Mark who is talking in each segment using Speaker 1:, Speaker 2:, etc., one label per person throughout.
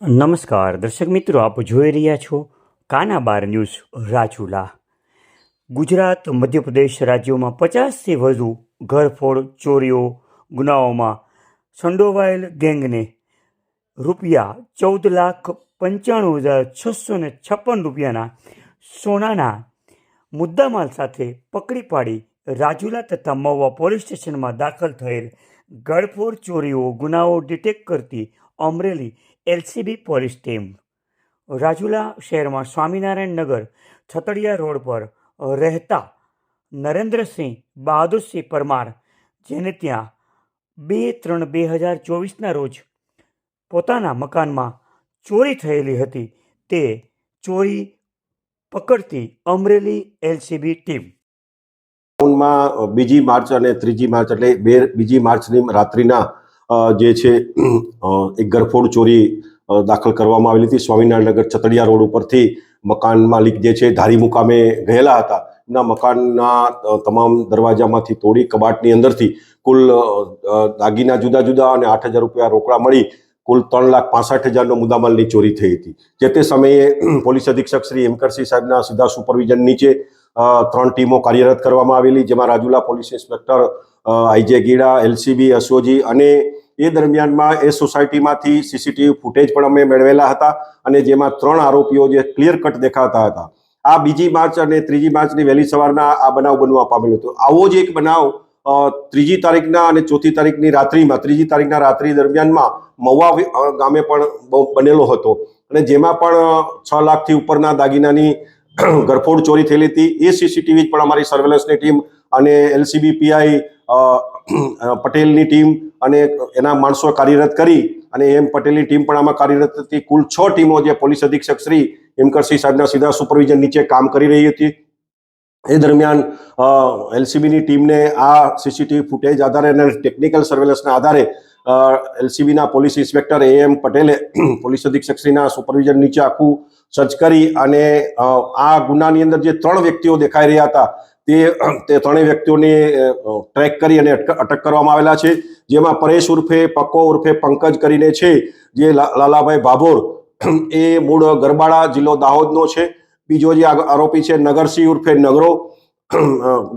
Speaker 1: નમસ્કાર, દર્શક મિત્રો, આપ જોઈ રહ્યા છો કાના બાર ન્યૂઝ રાજુલા. ગુજરાત, મધ્યપ્રદેશ રાજ્યોમાં પચાસથી વધુ ઘરફોડ, ચોરીઓ, ગુનાઓમાં સંડોવાયેલ ગેંગને રૂપિયા ચૌદ લાખ પંચાણું હજાર છસો ને છપ્પન રૂપિયાના સોનાના મુદ્દામાલ સાથે પકડી પાડી રાજુલા તથા મહુવા પોલીસ સ્ટેશનમાં દાખલ થયેલ ગળફોડ ચોરીઓ, ગુનાઓ ડિટેક્ટ કરતી Amreli LCB police team. Rajula શહેરમાં સ્વામિનારાયણ નગર છતડિયા રોડ પર રહેતા નરેન્દ્રસિંહ બહાદુરસિંહ પરમાર, જેને ત્યાં બે ત્રણ બે હજાર ચોવીસના રોજ પોતાના મકાનમાં ચોરી થયેલી હતી, તે ચોરી પકડતી અમરેલી એલસીબી ટીમ.
Speaker 2: ટાઉનમાં બીજી માર્ચ અને ત્રીજી માર્ચ એટલે બે બીજી માર્ચની રાત્રિના જે છે એક ગરફોડ ચોરી દાખલ કરવામાં આવેલી હતી. સ્વામિનારાયણ નગર છતડિયા રોડ ઉપરથી મકાન માલિક જે છે, ધારી મુકામે ગયેલા હતા. એમના મકાનના તમામ દરવાજામાંથી તોડી કબાટની અંદરથી કુલ દાગીના જુદા જુદા અને આઠ હજાર રૂપિયા રોકડા મળી કુલ ત્રણ લાખ પાસઠ હજારનો મુદ્દામાલની ચોરી થઈ હતી. જે તે સમયે પોલીસ અધિક્ષક શ્રી એમકરસિંહ સાહેબના સીધા સુપરવિઝન નીચે ત્રણ ટીમો કાર્યરત કરવામાં આવેલી, જેમાં Rajula police inspector IJ Gida LCB અસોજી અને એ દરમિયાનમાં એ સોસાયટીમાંથી સીસીટીવી ફૂટેજ પણ અમે મેળવેલા હતા અને જેમાં ત્રણ આરોપીઓ જે ક્લિયર કટ દેખાતા હતા. આ બીજી માર્ચ અને ત્રીજી માર્ચની વહેલી સવારના આ બનાવ બનવા પામેલો હતો. આવો જ એક બનાવ ત્રીજી તારીખના અને ચોથી તારીખની રાત્રિમાં, ત્રીજી તારીખના રાત્રિ દરમિયાનમાં મહુવા ગામે પણ બનેલો હતો. અને જેમાં પણ છ લાખથી ઉપરના દાગીનાની ગરફોડ ચોરી થયેલી હતી. એ સીસીટીવી પણ અમારી સર્વેલન્સની ટીમ અને એલસીબી પીઆઈ પટેલની ટીમ અને એના માણસો કાર્યરત કરી અને એમ પટેલની ટીમ પણ આમાં કાર્યરત હતી. કુલ છ ટીમો જે પોલીસ અધિક્ષક શ્રી હેમકરસિંહ સાહેબના સીધા સુપરવિઝન નીચે કામ કરી રહી હતી. એ દરમિયાન એલસીબીની ટીમને આ સીસીટીવી ફૂટેજ આધારે અને ટેકનિકલ સર્વેલન્સના આધારે એલસીબીના પોલીસ ઇન્સ્પેક્ટર એ એમ પટેલે પોલીસ અધિક્ષકશ્રીના સુપરવિઝન નીચે આખું સર્ચ કરી અને આ ગુનાની અંદર જે ત્રણ વ્યક્તિઓ દેખાઈ રહ્યા હતા, તે તે ત્રણેય વ્યક્તિઓને ટ્રેક કરી અને અટક કરવામાં આવેલા છે, જેમાં પરેશ ઉર્ફે, પક્કો ઉર્ફે પંકજ કરીને છે, જે લાલાભાઈ ભાભોર એ મૂળ ગરબાડા જિલ્લો દાહોદનો છે, બીજો જે આરોપી છે નગરસિંહ ઉર્ફે નગરો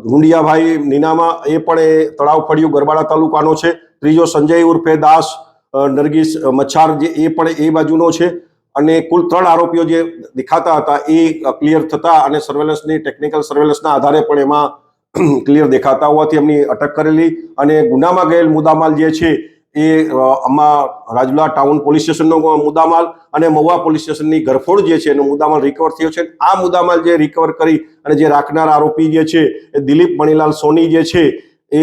Speaker 2: ગુંડિયાભાઈ નીનામા, એ પણ એ તળાવ ફળિયું ગરબાડા તાલુકાનો છે ત્રીજો સંજય ઉર્ફે દાસ નરગીસ મચ્છાર જે, એ પણ એ બાજુનો છે. અને કુલ ત્રણ આરોપીઓ જે દેખાતા હતા એ ક્લિયર થતા અને સર્વેલન્સની ટેકનિકલ સર્વેલન્સના આધારે પણ એમાં ક્લિયર દેખાતા હોવાથી એમની અટક કરેલી. અને ગુનામાં ગયેલ મુદ્દામાલ જે છે એ આમાં રાજુલા ટાઉન પોલીસ સ્ટેશનનો મુદ્દામાલ અને મહુવા પોલીસ સ્ટેશનની ગરફોડ જે છે એનો મુદ્દામાલ રિકવર થયો છે. આ મુદ્દામાલ જે રિકવર કરી અને જે રાખનાર આરોપી જે છે એ દિલીપ મણીલાલ સોની જે છે એ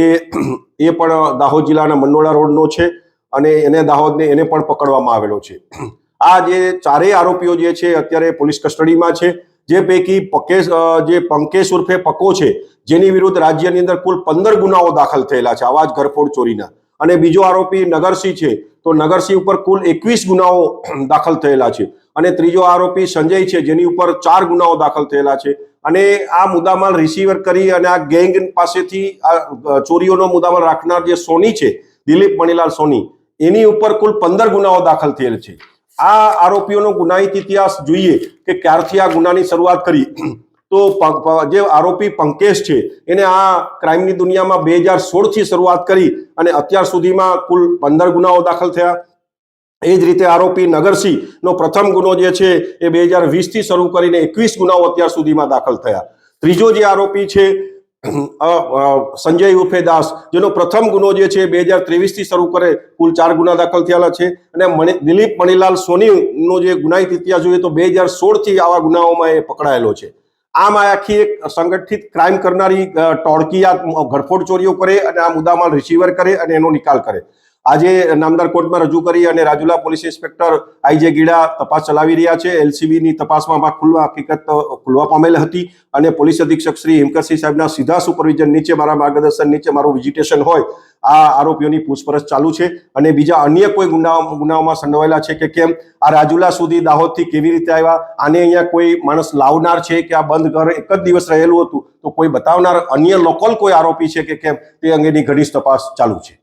Speaker 2: એ પણ દાહોદ જિલ્લાના મંડોળા રોડનો છે અને એને દાહોદને એને પણ પકડવામાં આવેલો છે. આ જે ચારેય આરોપીઓ જે છે અત્યારે પોલીસ કસ્ટડીમાં છે. જે પૈકી પકેશ જે પંકેશ ઉર્ફે પકો છે, જેની વિરુદ્ધ રાજ્યની અંદર કુલ પંદર ગુનાઓ દાખલ થયેલા છે, આવા જ ઘરફોડ ચોરીના. અને બીજો આરોપી નગરસિંહ છે, તો નગરસિંહ ઉપર કુલ એકવીસ ગુનાઓ દાખલ થયેલા છે. અને ત્રીજો આરોપી સંજય છે, જેની ઉપર ચાર ગુનાઓ દાખલ થયેલા છે. અને આ મુદ્દામાલ રિસીવર કરી અને આ ગેંગ પાસેથી આ ચોરીઓનો મુદ્દામાલ રાખનાર જે સોની છે, દિલીપ મણીલાલ સોની, એની ઉપર કુલ પંદર ગુનાઓ દાખલ થયેલ છે. આ આરોપીઓનો ગુનાહિત ઇતિહાસ જોઈએ કે ક્યારથી આ ગુનાની શરૂઆત કરી. તો જે આરોપી પંકેશ છે, એને આ ક્રાઇમની દુનિયામાં બે હજાર સોળથી શરૂઆત કરી અને અત્યાર સુધીમાં કુલ પંદર ગુનાઓ દાખલ થયા. એ જ રીતે આરોપી નગરસિંહનો પ્રથમ ગુનો જે છે એ બે હજાર વીસથી શરૂ કરીને એકવીસ ગુનાઓ અત્યાર સુધીમાં દાખલ થયા. ત્રીજો જે આરોપી છે સંજય ઉર્ફે દાસ, જેનો પ્રથમ ગુનો જે છે બે હજાર ત્રેવીસથી શરૂ કરે કુલ ચાર ગુના દાખલ થયેલા છે. અને દિલીપ મણીલાલ સોનીનો જે ગુનાહિત ઇતિહાસ જોઈએ તો બે હજાર સોળથી આવા ગુનાઓમાં એ પકડાયેલો છે. આમ આ આખી એક સંગઠિત ક્રાઇમ કરનારી ટોળકી આ ઘરફોડ ચોરીઓ કરે અને આ મુદ્દામાલ રિસીવર કરે અને એનો નિકાલ કરે. આજે નામદાર કોર્ટમાં રજૂ કરી અને Rajula police inspector IJ Gida તપાસ ચલાવી રહ્યા છે. એલસીબીની તપાસમાં આ ખુલ્લા હકીકત ખુલવા પામેલ હતી અને પોલીસ અધિક્ષક શ્રી હિમકરસિંહ સાહેબના સીધા સુપરવિઝન નીચે મારા માર્ગદર્શન નીચે મારું વિઝિટેશન હોય, આ આરોપીઓની પૂછપરછ ચાલુ છે. અને બીજા અન્ય કોઈ ગુનાઓ, ગુનાઓમાં સંડોવાયેલા છે કે કેમ? આ રાજુલા સુધી દાહોદથી કેવી રીતે આવ્યા? આને અહીંયા કોઈ માણસ લાવનાર છે કે આ બંધ ઘર એક જ દિવસ રહેલું હતું? તો કોઈ બતાવનાર અન્ય લોકલ કોઈ આરોપી છે કે કેમ? તે અંગેની ઘણી તપાસ ચાલુ છે.